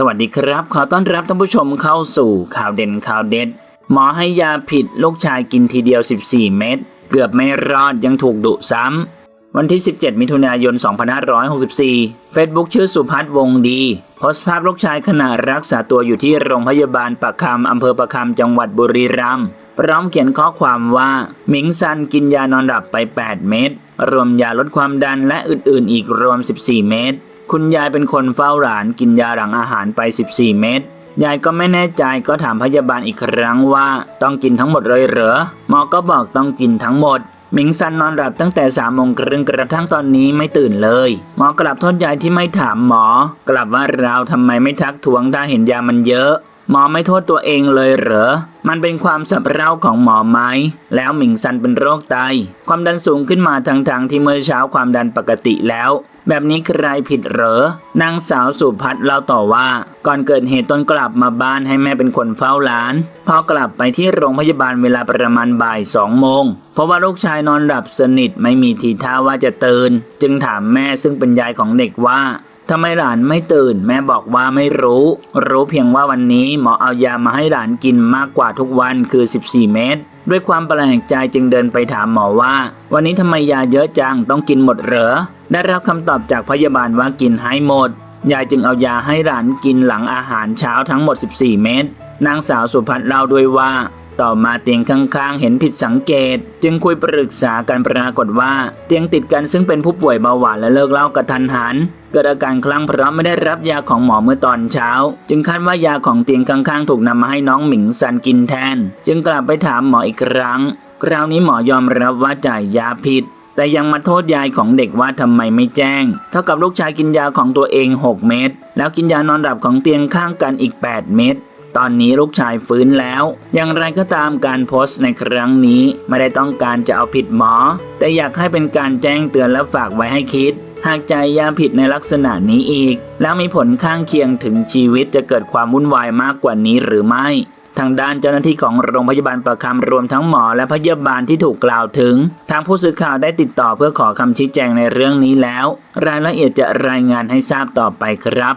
สวัสดีครับ ขอต้อนรับท่านผู้ชมเข้าสู่ข่าวเด่นข่าวเด็ด หมอให้ยาผิดลูกชายกินทีเดียว 14 เม็ดเกือบไม่รอดยังถูกดุซ้ำ วันที่ 17 มิถุนายน 2564 Facebook ชื่อสุพัฒน์วงศ์ดี โพสต์ภาพลูกชายขณะรักษาตัวอยู่ที่โรงพยาบาลปากคำอำเภอปากคำจังหวัดบุรีรัมย์พร้อมเขียนข้อความว่าหมิงซันกินยานอนหลับไป 8 เม็ดรวมยาลดความดันและอื่นๆ อีกรวม 14 เม็ด คุณยายเป็นคนเฝ้าหลานกินยาหลังอาหารไป 14 เม็ดยายก็ไม่แน่ใจก็ถามพยาบาลอีกครั้งว่าต้องกินทั้งหมดเลยเหรอหมอก็บอกต้องกินทั้งหมดหมิงซันนอนหลับตั้งแต่สามโมงครึ่งกระทั่งตอนนี้ไม่ตื่นเลย หมอกลับโทษยายที่ไม่ถามหมอ กลับว่าเราทำไมไม่ทักทวงถ้าเห็นยามันเยอะ หมอไม่โทษตัวเองเลยเหรอ มันเป็นความสับเร่าของหมอไหม แล้วหมิงซันเป็นโรคไต ความดันสูงขึ้นมาทางทางๆที่เมื่อเช้าความดันปกติแล้ว แบบนี้ใครผิดเหรอ นางสาวสุพัฒน์เล่าต่อว่า ก่อนเกิดเหตุตนกลับมาบ้านให้แม่เป็นคนเฝ้าหลาน พอกลับไปที่โรงพยาบาลเวลาประมาณบ่ายสองโมง เพราะว่าลูกชายนอนหลับสนิทไม่มีทีท่าว่าจะตื่น จึงถามแม่ซึ่งเป็นยายของเด็กว่า ทำไมหลานไม่ตื่น แม่บอกว่าไม่รู้ รู้เพียงว่าวันนี้หมอเอายามาให้หลานกินมากกว่าทุกวันคือ 14 เม็ดด้วยความแปลกใจจึงเดินไปถามหมอว่า วันนี้ทำไมยาเยอะจังต้องกินหมดเหรอ ได้รับคำตอบจากพยาบาลว่ากินให้หมด ยายจึงเอายาให้หลานกินหลังอาหารเช้าทั้งหมด 14 เม็ดนางสาวสุพัฒน์เล่าด้วยว่า ต่อมาเตียงข้างๆ เห็นผิดสังเกต จึงคุยปรึกษากันปรากฏว่า เตียงติดกันซึ่งเป็นผู้ป่วยเบาหวานและเลิกเล่ากระทันหันเกิดอาการคลั่งเพราะไม่ได้รับยาของหมอเมื่อตอนเช้า จึงคาดว่ายาของเตียงข้างๆ ถูกนำมาให้น้องหมิงซันกินแทน จึงกลับไปถามหมออีกครั้ง คราวนี้หมอยอมรับว่าจ่ายยาผิด แต่ยังมาโทษยายของเด็กว่าทำไมไม่แจ้ง เท่ากับลูกชายกินยาของตัวเอง 6 เม็ดแล้วกินยานอนหลับของเตียงข้างกันอีก 8 เม็ด ตอนนี้ลูกชายฟื้นแล้ว อย่างไรก็ตามการโพสต์ในครั้งนี้ ไม่ได้ต้องการจะเอาผิดหมอ แต่อยากให้เป็นการแจ้งเตือนและฝากไว้ให้คิด หากใจยาผิดในลักษณะนี้อีก แล้วมีผลข้างเคียงถึงชีวิตจะเกิดความวุ่นวายมากกว่านี้หรือไม่ ทางด้านเจ้าหน้าที่ของโรงพยาบาลประคำรวมทั้งหมอและพยาบาลที่ถูกกล่าวถึง ทางผู้สื่อข่าวได้ติดต่อเพื่อขอคำชี้แจงในเรื่องนี้แล้ว รายละเอียดจะรายงานให้ทราบต่อไปครับ